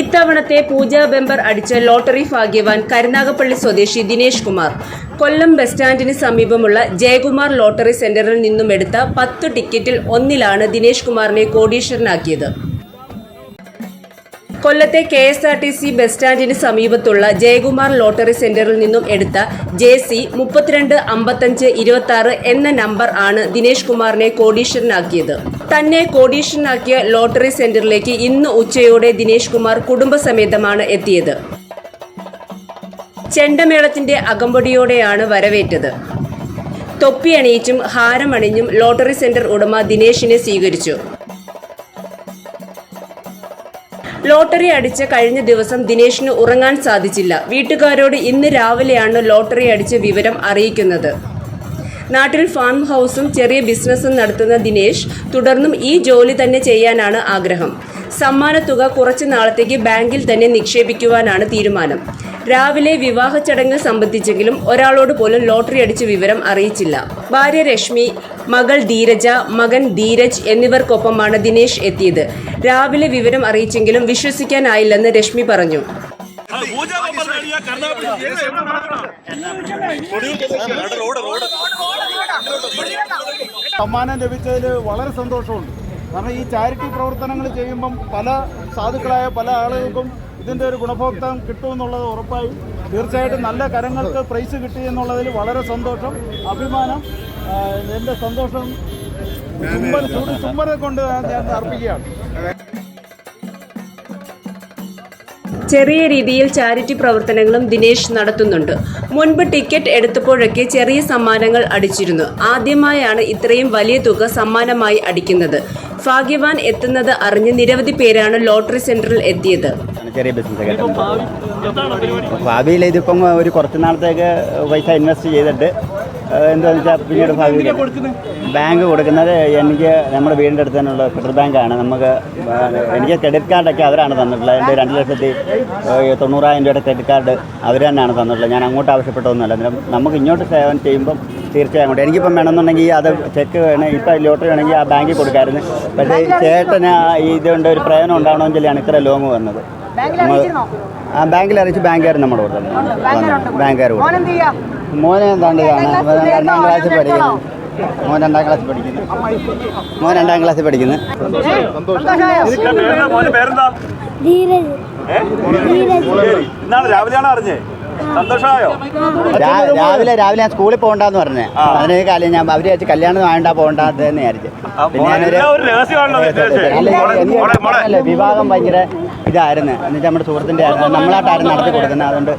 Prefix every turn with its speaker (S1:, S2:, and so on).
S1: ഇത്തവണത്തെ പൂജാ ബെമ്പർ അടിച്ച ലോട്ടറി ഭാഗ്യവാൻ കരുനാഗപ്പള്ളി സ്വദേശി ദിനേഷ് കുമാർ. കൊല്ലം ബസ് സ്റ്റാൻഡിന് സമീപമുള്ള ജയകുമാർ ലോട്ടറി സെന്ററിൽ നിന്നും എടുത്ത പത്ത് ടിക്കറ്റിൽ ഒന്നിലാണ് ദിനേഷ് കുമാറിനെ കോടീശ്വരനാക്കിയത്. കൊല്ലത്തെ K S R T C bus സ്റ്റാൻഡിന് സമീപത്തുള്ള ജയകുമാർ ലോട്ടറി സെന്ററിൽ നിന്നും എടുത്ത ജെ സി മുപ്പത്തിരണ്ട് അമ്പത്തഞ്ച് ഇരുപത്തി ആറ് എന്ന നമ്പർ ആണ് ദിനേഷ് കുമാറിനെ കോടീശ്വരനാക്കിയത്. തന്നെ കോടീഷനാക്കിയ ലോട്ടറി സെന്ററിലേക്ക് ഇന്ന് ഉച്ചയോടെ ദിനേശ് കുമാർ കുടുംബസമേതമാണ് എത്തിയത്. ചെണ്ടമേളത്തിന്റെ അകമ്പടിയോടെയാണ് വരവേറ്റത്. തൊപ്പി അണിയിച്ചും ഹാരമണിഞ്ഞും ലോട്ടറി സെന്റർ ഉടമ ദിനേശിനെ സ്വീകരിച്ചു. ലോട്ടറി അടിച്ച കഴിഞ്ഞ ദിവസം ദിനേശിന് ഉറങ്ങാൻ സാധിച്ചില്ല. വീട്ടുകാരോട് ഇന്ന് രാവിലെയാണ് ലോട്ടറി അടിച്ച വിവരം അറിയിക്കുന്നത്. നാട്ടിൽ ഫാം ഹൗസും ചെറിയ ബിസിനസ്സും നടത്തുന്ന ദിനേശ് തുടർന്നും ഈ ജോലി തന്നെ ചെയ്യാനാണ് ആഗ്രഹം. സമ്മാനത്തുക കുറച്ചു നാളത്തേക്ക് ബാങ്കിൽ തന്നെ നിക്ഷേപിക്കുവാനാണ് തീരുമാനം. രാവിലെ വിവാഹ ചടങ്ങ് സംബന്ധിച്ചെങ്കിലും ഒരാളോട് പോലും ലോട്ടറി അടിച്ച വിവരം അറിയിച്ചില്ല. ഭാര്യ രശ്മി മകൾ ധീരജ മകൻ ധീരജ് എന്നിവർക്കൊപ്പമാണ് ദിനേശ് എത്തിയത്. രാവിലെ വിവരം അറിയിച്ചെങ്കിലും വിശ്വസിക്കാനായില്ലെന്ന് രശ്മി പറഞ്ഞു.
S2: പൂജാ ബമ്പർ കർണാടക
S3: സമ്മാനം ലഭിച്ചതിൽ വളരെ സന്തോഷമുണ്ട്. കാരണം ഈ ചാരിറ്റി പ്രവർത്തനങ്ങൾ ചെയ്യുമ്പം പല സാധുക്കളായ പല ആളുകൾക്കും ഇതിന്റെ ഒരു ഗുണഭോക്തം കിട്ടുമെന്നുള്ളത് ഉറപ്പായി. തീർച്ചയായിട്ടും നല്ല കരങ്ങൾക്ക് പ്രൈസ് കിട്ടി എന്നുള്ളതിൽ വളരെ സന്തോഷം അഭിമാനം എന്റെ സന്തോഷം. ചുംബനെ കൊണ്ട് ഞാൻ അർപ്പിക്കുകയാണ്.
S1: ചെറിയ രീതിയിൽ ചാരിറ്റി പ്രവർത്തനങ്ങളും ദിനേശ് നടത്തുന്നുണ്ട്. മുൻപ് ടിക്കറ്റ് എടുത്തപ്പോഴൊക്കെ ചെറിയ സമ്മാനങ്ങൾ അടിച്ചിരുന്നു. ആദ്യമായാണ് ഇത്രയും വലിയ തുക സമ്മാനമായി അടിക്കുന്നത്. ഭാഗ്യവാൻ എത്തുന്നത് അറിഞ്ഞ് നിരവധി പേരാണ് ലോട്ടറി സെന്ററിൽ എത്തിയത്.
S4: ഭാവിയിൽ ഇതിപ്പം ഒരു കുറച്ച് നാളത്തേക്ക് പൈസ ഇൻവെസ്റ്റ് ചെയ്തിട്ട് എന്താണെന്ന് വെച്ചാൽ പിന്നീട് ഭാഗം ബാങ്ക് കൊടുക്കുന്നത് എനിക്ക് നമ്മുടെ വീടിന്റെ അടുത്ത് തന്നെയുള്ള ഫെഡറൽ ബാങ്കാണ്. നമുക്ക് എനിക്ക് ക്രെഡിറ്റ് കാർഡൊക്കെ അവരാണ് തന്നിട്ടുള്ളത്. എന്റെ രണ്ട് ലക്ഷത്തി തൊണ്ണൂറായിരം രൂപയുടെ ക്രെഡിറ്റ് കാർഡ് അവർ തന്നെയാണ് തന്നിട്ടുള്ളത്. ഞാൻ അങ്ങോട്ട് ആവശ്യപ്പെട്ടതൊന്നുമല്ല. അന്നേരം നമുക്ക് ഇങ്ങോട്ട് സേവനം ചെയ്യുമ്പം തീർച്ചയായും അങ്ങോട്ട്. എനിക്കിപ്പം വേണമെന്നുണ്ടെങ്കിൽ അത് ചെക്ക് വേണം ഇപ്പം ലോട്ടറി വേണമെങ്കിൽ ആ ബാങ്കിൽ കൊടുക്കാമായിരുന്നു പക്ഷേ ചേട്ടന് ആ ഇതുകൊണ്ട് ഒരു പ്രയോജനം ഉണ്ടാവണമെങ്കിലാണ് ഇത്ര ലോങ് വന്നത്. നമ്മൾ- ആ ബാങ്കിൽ അറിയിച്ച് ബാങ്കുകാർ നമ്മുടെ കൂടെ ബാങ്കുകാർ മോനെ എന്താണ്ട് കാണാം രണ്ടാം ക്ലാസ്സിൽ പഠിക്കുന്നു. മോൻ രണ്ടാം ക്ലാസ്സിൽ പഠിക്കുന്നു. മോൻ രണ്ടാം ക്ലാസ്സിൽ പഠിക്കുന്നു.
S5: ധീരജ്.
S2: ഇന്നാണ് രാവിലെയാണ് അറിഞ്ഞേ? സന്തോഷമായോ?
S4: രാവിലെ രാവിലെ ഞാൻ സ്കൂളിൽ പോകണ്ടെന്ന് പറഞ്ഞേ. അതിന് കാലം ഞാൻ അവർ വെച്ച് കല്യാണം വേണ്ട പോകണ്ടെന്ന് വിചാരിച്ചു. പിന്നെ ഞാനൊരു വിവാഹം ഭയങ്കര ഇതായിരുന്നു. എന്നുവെച്ചാൽ നമ്മുടെ സുഹൃത്തിന്റെ നമ്മളായിട്ട് നമ്മളായിട്ടായിരുന്നു നടത്തി കൊടുക്കുന്നത്. അതുകൊണ്ട്